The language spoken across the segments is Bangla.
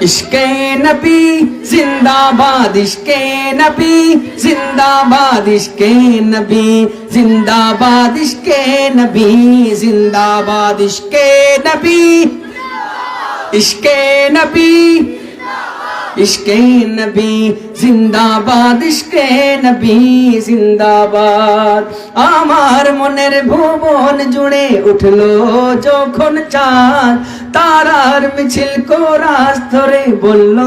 ইশকে নবী, জিন্দাবাদ ইশকে নবী, জিন্দাবাদ ইশকে নবী, জিন্দাবাদ ইশকে নবী, জিন্দাবাদ ইশকে নবী ইশকে নবী ইশকে নবী, জিন্দাবাদ ইশকে নবী, জিন্দাবাদ। আমার মনের ভুবন জুড়ে উঠল যখন চাঁদ তারার মিছিল কোরাস ধরে বলল,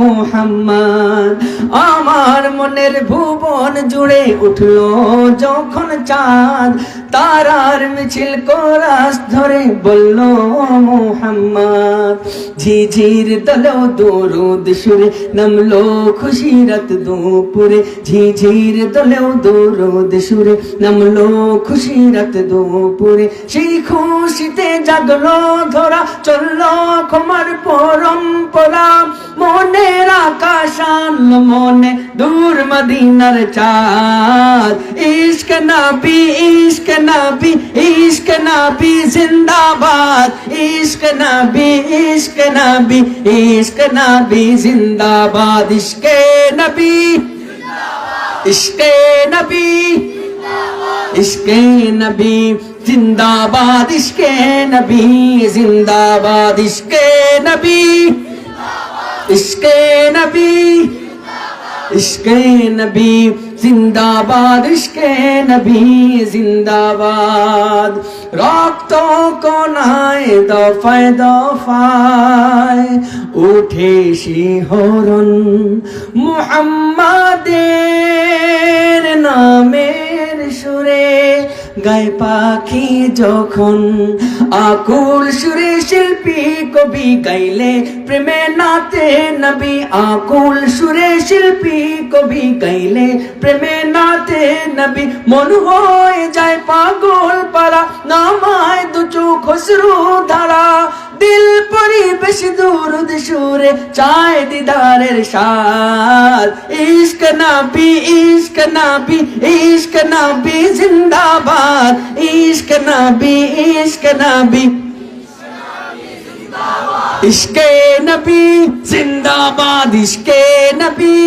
মোহাম্মদ, আমার মনের ভুবন জুড়ে উঠল যখন চাঁদ। তারার মিছিল কোরাস ধরে বলল, মোহাম্মদ, ঝিঝির দলেও দরুদ সুরে নামলো খুশি রাত দুপুরে। ঝিঝির দলেও দরুদ সুরে নামলো খুশি রাত দুপুরে। সেই খুশিতে জাগলো ধরা চলল ক্ষমার পরম্পরা, মনের আকাশ আনলো মনে দূর মদিনার চাঁদ। ইশক নবী ইশক নবী ইশক নবী জিন্দাবাদ। ইশক নবী ইশক নবী ইশক নবী জিন্দাবাদ। ইশকে নবী ইশকে নবী ইশকে নবী জিন্দাবাদ ইশকে নবী, জিন্দাবাদ ইশকে নবী। ইশকে নবী ইশকে নবী, জিন্দাবাদ ইশকে নবী, জিন্দাবাদ। রক্ত কোনায় দফায় দফায় উঠে শিহরণ মুহাম্মাদের গায়ে পাখি যখন আকুল সুরে শিল্পী কবি গাইলে, প্রেমে নাতে নবী আকুল সুরে শিল্পী কবি গাইলে, প্রেমে নাতে নবী মন হয়ে যায় পাগল পারা নামায় দুচু অশ্রু ধারা। দিল পরিবেশ দূরদ সুরে চায় দিদারের সাথ। ইশক নাবি ইশক নাবি ইশক নাবি, জিন্দাবাদ। ইশক নাবি ইশক নাবি। ইশকে নবী, জিন্দাবাদ। ইশকে নবী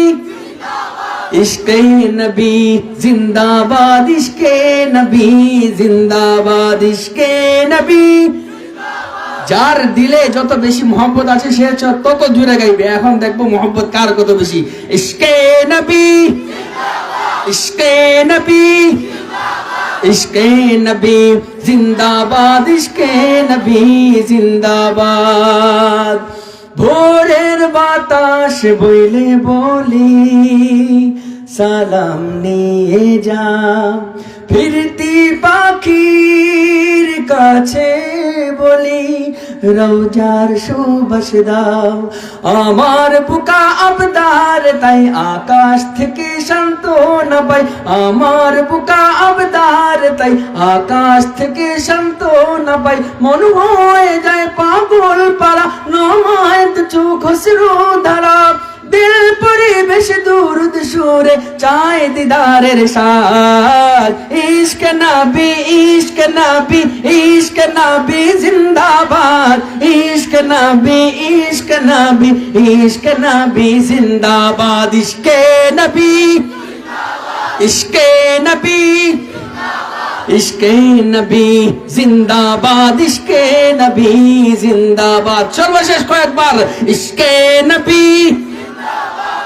ইশকে নবী, জিন্দাবাদ। ইশকে নবী, জিন্দাবাদ। ইশকে নবী যার দিলে যত বেশি মোহব্বত আছে, সে তত জুড়ে গাইবে। এখন দেখব মোহব্বত কার কত বেশি। ইশকে নবী। ইশকে নবী। ইশকে নবী। জিন্দাবাদ, ইশকে নবী। জিন্দাবাদ। ভোরের বাতাস বইলে বলি, সালাম নিয়ে যা। ফিরতি পাখির কাছে বলি রোজার সুবাস আমার বুকা আবদার, তাই আকাশ থেকে শান্ত না পাই। আমার বুকা আবদার, তাই আকাশ থেকে শান্ত না পাই। মন হয়ে যায় পাগল পারা নমায় চোখ শ্রু ধারা। দিল পরিবেশ দূরদ সুরে চায় দিদারের সাথ ইশক নবী ইশক নবী ইশক নবী জিন্দাবাদ। ইশক নবী ইশক নবী ইশক নবী জিন্দাবাদ। ইশকে নবী ইশকে নবী ইশকে নবী জিন্দাবাদ। ইশকে নবী জিন্দাবাদ। সর্বশেষ কয়েকবার, ইশকে নবী